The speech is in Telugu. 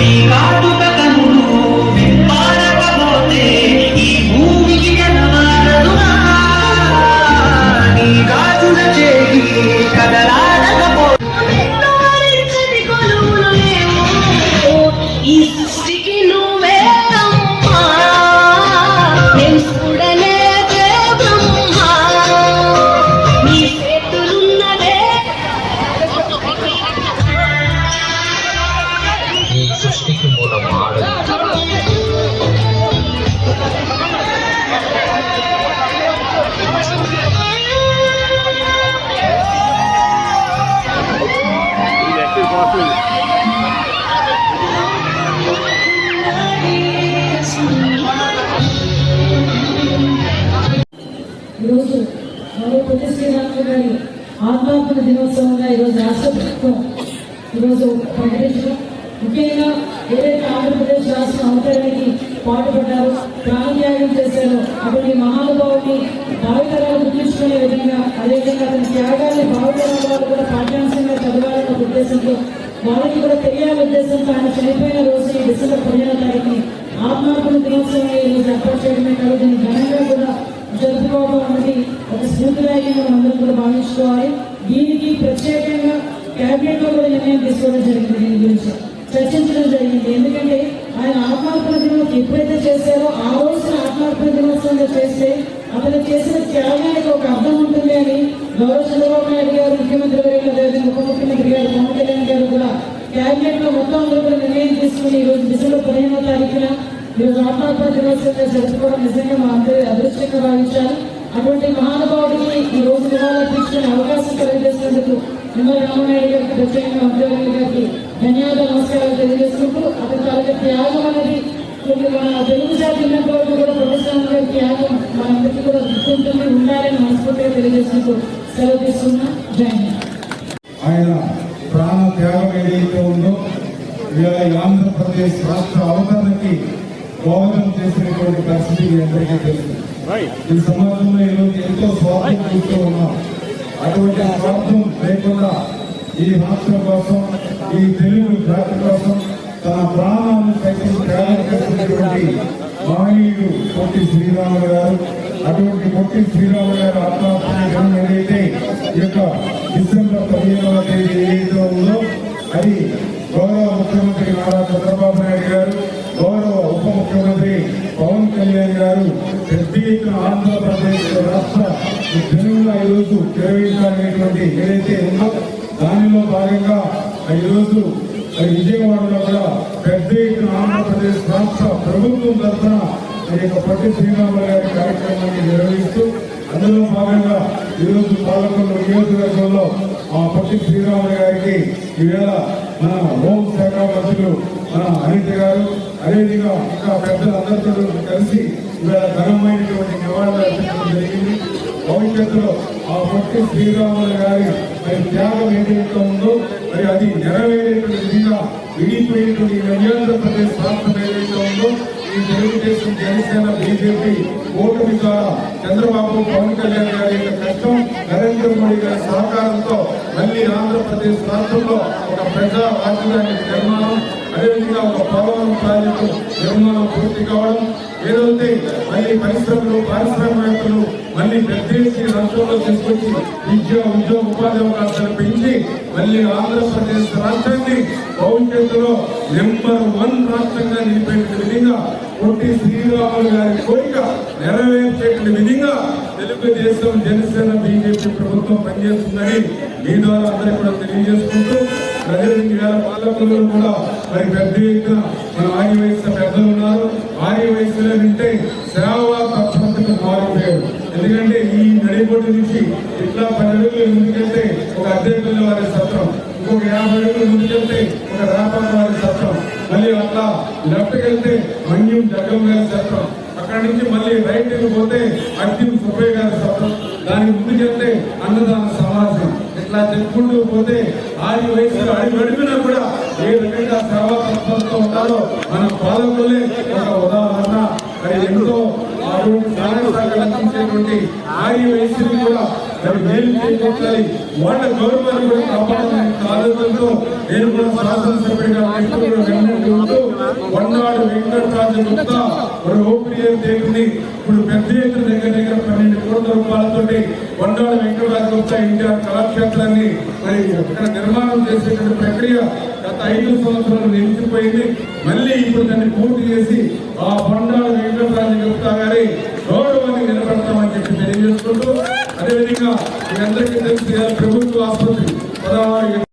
He got ఈరోజు మరో పొట్టి శ్రీరాములు గారి ఆత్మార్పణ దినోత్సవంగా ఈరోజు రాష్ట్ర ప్రభుత్వం ఈరోజు ప్రకటించడం ముఖ్యంగా ఏదైతే ఆంధ్రప్రదేశ్ రాష్ట్రం అవతరణకి పాటుపడ్డారో ప్రాణత్యాగం చేశారో అటువంటి మహానుభావుని భావితరాలు గుర్తించుకునే విధంగా అదేవిధంగా అతని త్యాగాన్ని భావితరాల వాళ్ళు కూడా పాఠ్యాంశంగా చదవాలన్న ఉద్దేశంతో వాళ్ళకి కూడా తెలియాలనే ఉద్దేశంతో ఆయన చనిపోయిన రోజు ఈ డిసెంబర్ పదిహేనో తారీఖుని ఆత్మార్పణ దినోత్సవం ఈరోజు ఏర్పాటు చేయడమే కాదు దీన్ని ఘనంగా కూడా జరుపుకోవడం అనేది ఒక స్ఫూర్తిదాయకంగా మనం అందరం కూడా భావించుకోవాలి. దీనికి ప్రత్యేకంగా కేబినెట్లో కూడా నిర్ణయం తీసుకోవడం జరిగింది దీని గురించి. చర్చించడం జరిగింది. ఎందుకంటే ఆయన ఆత్మార్పణ దినోత్సవం ఎప్పుడైతే చేశారో ఆ రోజున ఆత్మార్పణ దినోత్సవంగా చేస్తే అతను చేసిన త్యాగానికి ఒక అర్థం ఉంటుంది అని గౌరవ చంద్రబాబు నాయుడు గారు ముఖ్యమంత్రి గారు ఆత్మార్పణ జరుపుకోవడం నిజంగా మా అందరి అదృష్టంగా భావించాలి. అటువంటి మహానుభావుడికి ఈ రోజు నివాళులర్పించుకునే అవకాశం కలిగజేసినందుకు నిమ్మల రామనాయుడు గారికి ప్రత్యేకంగా మంత్రి గారికి ధన్యవాద నమస్కారాలు తెలియజేసుకుంటూ అతని తాలూకా త్యాగం అనేది కొన్ని మన తెలుగు జాతి ఉన్నంత కూడా ప్రొఫెసర్ గారి త్యాగం మనందరికీ కూడా గుర్తుంటుంది ఉండాలని మనస్ఫూర్తిగా తెలియజేసుకుంటూ సెలవు తీసుకున్నా. జై ఆయన ప్రాణ త్యాగం ఏదైతే ఉందో ఇవాళ ఈ ఆంధ్రప్రదేశ్ రాష్ట్ర అవతరణకి దోహదం చేసినటువంటి పరిస్థితి అందరికీ తెలుసు. ఈ సమాజంలో ఈరోజు ఎంతో స్వార్థం చూస్తూ ఉన్నాం. అటువంటి స్వార్థం లేకుండా ఈ రాష్ట్రం కోసం ఈ తెలుగు జాతి కోసం తన ప్రాణాలను సైతం త్యాగం చేసినటువంటి మహనీయుడు పొట్టి శ్రీరాములు గారు అటువంటి పొట్టి శ్రీరాములు గారు ఆత్మాహత్య ఏదైతే ఈ యొక్క డిసెంబర్ పదిహేనవ తేదీ ఏదైతే ఉందో అది గౌరవ ముఖ్యమంత్రి నారా చంద్రబాబు నాయుడు గారు గౌరవ ఉప ముఖ్యమంత్రి పవన్ కళ్యాణ్ గారు పెద్ద ఎత్తున ఆంధ్రప్రదేశ్ రాష్ట్ర జనువుల ఈరోజు నిర్వహించాలనేటువంటి ఏదైతే ఉందో దానిలో భాగంగా ఈరోజు విజయవాడలో కూడా పెద్ద ఎత్తున ఆంధ్రప్రదేశ్ రాష్ట్ర ప్రభుత్వం తరఫున ఈ యొక్క పట్టి శ్రీరాములు గారి కార్యక్రమాన్ని నిర్వహిస్తూ అందులో భాగంగా ఈరోజు పాలకొండ నియోజకవర్గంలో ఆ పట్టి శ్రీరాములు గారికి ఈవేళ మన హోంశాఖ మంత్రులు మన అనిత గారు అదేవిధంగా ఇంకా పెద్దలందరితో కలిసి ఈవేళ ఘనమైనటువంటి నివాళులు అర్పించడం జరిగింది. భవిష్యత్తులో ఆ పొట్టి శ్రీరాములు గారి మరి త్యాగం ఏదైతే ఉందో మరి అది నెరవేరేటువంటి విధంగా విడిపోయినటువంటి ఈ ఆంధ్రప్రదేశ్ రాష్ట్రం ఏదైతే ఉందో ఈ తెలుగుదేశం జనసేన బీజేపీ ఓటమి ద్వారా చంద్రబాబు పవన్ కళ్యాణ్ గారి యొక్క కష్టం నరేంద్ర మోడీ గారి సహకారంతో మళ్ళీ ఆంధ్రప్రదేశ్ రాష్ట్రంలో ఒక ప్రజా రాజధాని నిర్మాణం అదేవిధంగా ఒక పోలవరం ప్రాజెక్టు నిర్మాణం పూర్తి కావడం ఏదైతే మళ్ళీ పరిశ్రమలు పారిశ్రామికవేత్తలు మళ్ళీ పెద్ద రాష్ట్రంలో తీసుకొచ్చి విద్య ఉద్యోగ ఉపాధి అవకాశాలు పెంచి మళ్ళీ ఆంధ్రప్రదేశ్ రాష్ట్రాన్ని భవిష్యత్తులో నెంబర్ వన్ రాష్ట్రంగా నిలిపేట విధంగా పొట్టి శ్రీరాములు గారి కోరిక నెరవేర్చేటువంటి విధంగా తెలుగుదేశం జనసేన బీజేపీ ప్రభుత్వం పనిచేస్తుందని మీ ద్వారా అందరూ కూడా తెలియజేసుకుంటూ ప్రజలకి వేల పాలకులు కూడా మరి పెద్ద ఎత్తున మన ఆర్య వయసు పెద్దలు ఉన్నారు. ఆర్య వయసులో వింటే సేవా తత్పరతకు మారిపోయారు. ఎందుకంటే ఈ నడిబొడ్డు నుంచి ఇట్లా పది అడుగులు ముందుకెళ్తే ఒక అధ్యక్షుల వారి సత్రం ఇంకొక యాభై అడుగులు ముందుకెళ్తే ఒక రాపాల వారి సత్రం. మళ్ళీ అట్లా లెఫ్ట్కి వెళ్తే మన్యం జగం గారి సత్రం అక్కడి నుంచి మళ్ళీ రైట్ పోతే అర్జున్ సుబ్బయ్య గారి సత్రం దానికి ముందుకెళ్తే అన్నదాన సమాజం. ఇట్లా చెప్పుకుంటూ పోతే ఆది వయసులో అడుగు అడుగునా కూడా ఏ రకంగా సేవా తత్పరతో ఉంటారో మన పాలకులే ఒక ఉదాహరణ. ఎంతో వారు సహాయ సహకారాలు అందించేటువంటి ఆర్య వయసుని కూడా మరి మేలు చేయాలి వాళ్ళ గౌరవాన్ని కూడా కాపాడాలని ఆలోచనతో నేను కూడా శాసనసభ్యుడిగా వ్యక్తులు వెన్నట్టు వెంకటరాజు గుప్త ఒక ఓపెనియర్ దేవుని ఇప్పుడు పెద్ద ఎత్తున దగ్గర దగ్గర పన్నెండు కోట్ల రూపాయలతో బండాడు వెంకటరాజు గుప్త ఎన్టీఆర్ కళాక్షేత్రాన్ని మరి ఇక్కడ నిర్మాణం చేసేటువంటి ప్రక్రియ గత ఐదు సంవత్సరాలు నిలిచిపోయింది. మళ్ళీ ఇప్పుడు దాన్ని పూర్తి చేసి ఆ బండాడు వెంకటరాజు గుప్తా గారి గౌరవాన్ని నిలబెడతామని చెప్పి తెలియజేసుకుంటూ అదేవిధంగా మీ అందరికీ తెలిసి ప్రభుత్వ ఆసుపత్రి పదహారు